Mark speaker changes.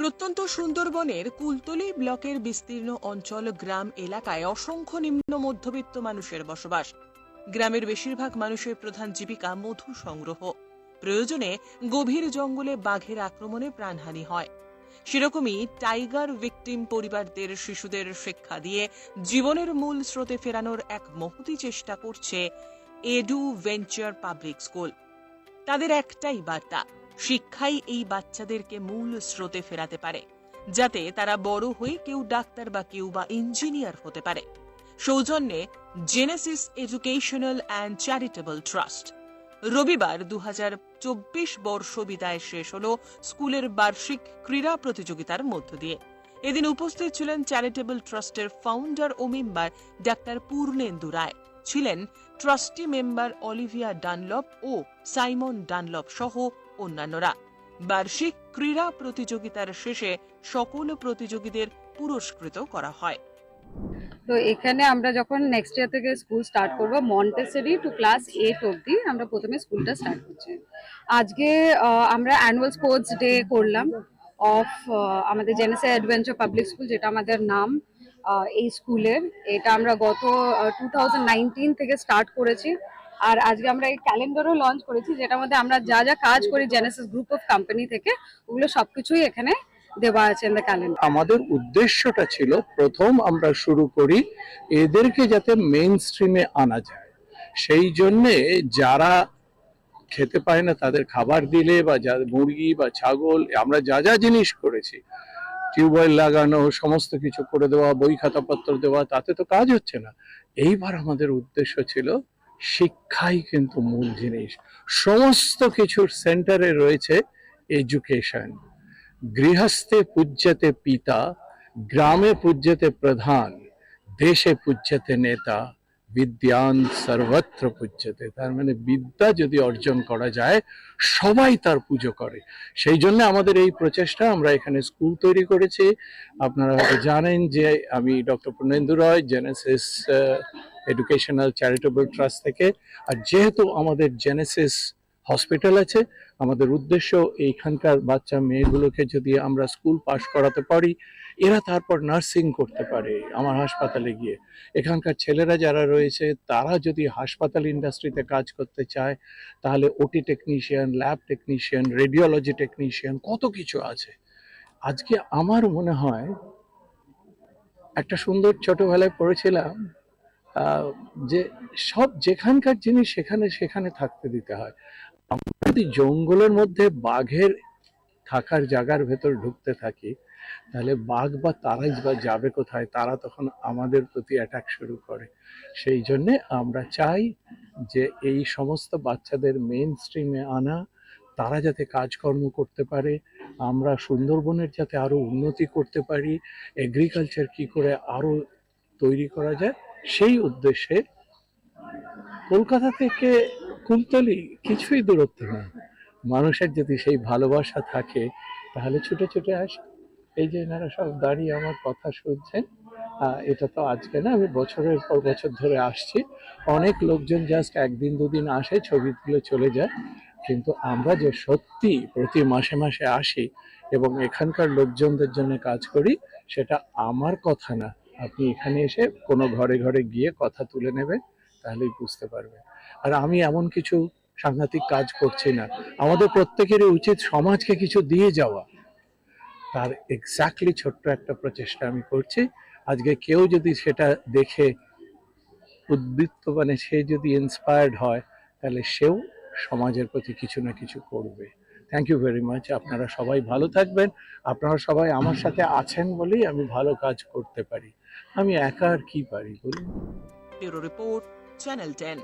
Speaker 1: প্রত্যন্ত সুন্দরবনের কুলতলি ব্লকের বিস্তীর্ণ অঞ্চল গ্রাম এলাকায় অসংখ্য নিম্ন মধ্যবিত্ত মানুষের বসবাস। গ্রামের বেশিরভাগ মানুষের প্রধান জীবিকা মধু সংগ্রহ। প্রয়োজনে গভীর জঙ্গলে বাঘের আক্রমণে প্রাণহানি হয়। সেরকমই টাইগার ভিকটিম পরিবারদের শিশুদের শিক্ষা দিয়ে জীবনের মূল স্রোতে ফেরানোর এক মহতি চেষ্টা করছে এডু ভেঞ্চার পাবলিক স্কুল। তাদের একটাই বার্তা শিক্ষাই এই বাচ্চাদেরকে মূল স্রোতে ফেরাতে পারে, যাতে তারা বড় হয়ে কেউ ডাক্তার বা কেউ বা ইঞ্জিনিয়ার হতে পারে। সৌজন্যে Genesis educational and charitable trust রবিবার দু চব্বিশ বর্ষ বিদায় শেষ হল স্কুলের বার্ষিক ক্রীড়া প্রতিযোগিতার মধ্য দিয়ে। এদিন উপস্থিত ছিলেন চ্যারিটেবল ট্রাস্টের ফাউন্ডার ও মেম্বার ডাক্তার পূর্ণেন্দু রায় ছিলেন ট্রাস্টি মেম্বার অলিভিয়া ডানলপ ও সাইমন ডানলপ সহ অন্যান্যরা। বার্ষিক ক্রীড়া প্রতিযোগিতার শেষে সকল প্রতিযোগীদের পুরস্কৃত করা হয়।
Speaker 2: তো এখানে আমরা যখন নেক্সট ইয়ার থেকে স্কুল স্টার্ট করব মন্টেসেরি টু ক্লাস এইট অবধি আমরা প্রথমে স্কুলটা স্টার্ট করছি। আজকে আমরা অ্যানুয়াল স্পোর্টস ডে করলাম অফ আমাদের জেনেসে অ্যাডভেঞ্চার পাবলিক স্কুল যেটা আমাদের নাম এই স্কুলের এটা আমরা গত টু থেকে স্টার্ট করেছি। আর আজকে আমরা এই ক্যালেন্ডারও লঞ্চ করেছি, যেটার মধ্যে আমরা যা যা কাজ করি জেনেসিস গ্রুপ অফ কোম্পানি থেকে, ওগুলো সবকিছুই এখানে দেওয়া আছে ক্যালেন্ডার
Speaker 3: আমাদের উদ্দেশ্যটা ছিল, প্রথম আমরা শুরু করি এদেরকে যাতে মেইন স্ট্রিমে আনা যায়। সেই জন্যে যারা খেতে পায় না, তাদের খাবার দিলে বা যা মুরগি বা ছাগল, আমরা যা যা জিনিস করেছি টিউবওয়েল লাগানো, সমস্ত কিছু করে দেওয়া, বই খাতাপত্র দেওয়া, তাতে তো কাজ হচ্ছে না। এইবার আমাদের উদ্দেশ্য ছিল শিক্ষাই কিন্তু মূল জিনিস। সমস্ত কিছুর সেন্টারে রয়েছে এডুকেশন। গৃহস্থে পূজ্যতে পিতা, গ্রামে পূজ্যতে প্রধান, দেশে পূজ্যতে নেতা বিদ্যান সর্বত্র পূজ্যতে। তার মানে বিদ্যা যদি অর্জন করা যায়, সবাই তার পুজো করে। সেই জন্য আমাদের এই প্রচেষ্টা, আমরা এখানে স্কুল তৈরি করেছি। আপনারা হয়তো জানেন যে আমি doctor Purnendu Roy Genesis educational charitable trust থেকে। আর যেহেতু আমাদের জেনেসিস হসপিটাল আছে, আমাদের উদ্দেশ্য এইখানকার বাচ্চা মেয়েগুলোকে যদি আমরা স্কুল পাশ করাতে পারি এরা তারপর নার্সিং করতে পারে আমার হাসপাতালে গিয়ে। এখানকার ছেলেরা যারা রয়েছে, তারা যদি হাসপাতাল ইন্ডাস্ট্রিতে কাজ করতে চায়, তাহলে O T technician lab technician radiology technician কত কিছু আছে। আজকে আমার মনে হয়, একটা সুন্দর ছোটবেলায় পড়েছিলাম যে সব যেখানকার জিনিস সেখানে সেখানে থাকতে দিতে হয়। আমরা যদি জঙ্গলের মধ্যে বাঘের থাকার জায়গার ভেতর ঢুকতে থাকি তাহলে বাঘ বা তারাই বা যাবে কোথায়, তারা তখন আমাদের প্রতি অ্যাটাক শুরু করে। সেই জন্যে আমরা চাই যে এই সমস্ত বাচ্চাদের মেন স্ট্রিমে আনা, তারা যাতে কাজকর্ম করতে পারে, আমরা সুন্দরবনের যাতে আরও উন্নতি করতে পারি এগ্রিকালচার কি করে আরও তৈরি করা যায়, সেই উদ্দেশ্যে কলকাতা থেকে কুলতলি কিছুই দূরত্ব না মানুষের যদি সেই ভালোবাসা থাকে, তাহলে ছুটে ছুটে আসে। এই যে এনারা সব দাঁড়িয়ে আমার কথা শুনছেন এটা তো আজকে না, আমি বছরের পর বছর ধরে আসছি। অনেক লোকজন জাস্ট একদিন দুদিন আসে ছবি তুলে চলে যায়। কিন্তু আমরা যে সত্যি প্রতি মাসে মাসে আসি এবং এখানকার লোকজনদের জন্য কাজ করি, সেটা আমার কথা না। আপনি এখানে এসে কোনো ঘরে ঘরে গিয়ে কথা তুলে নেবেন, তাহলেই বুঝতে পারবেন। আর আমি এমন কিছু সাংঘাতিক কাজ করছি না। আমাদের প্রত্যেকেরই উচিত সমাজকে কিছু দিয়ে যাওয়া। তার এক্স্যাক্টলি ছোট্ট একটা প্রচেষ্টা আমি করছি। আজকে কেউ যদি সেটা দেখে উদ্বৃত্ত মানে সে যদি ইন্সপায়ার্ড হয়, তাহলে সেও সমাজের প্রতি কিছু না কিছু করবে। থ্যাংক ইউ ভেরি মাচ আপনারা সবাই ভালো থাকবেন। আপনারা সবাই আমার সাথে আছেন বলেই আমি ভালো কাজ করতে পারি। আমি একা আর কি পারি বলুন?
Speaker 1: Report, channel ten.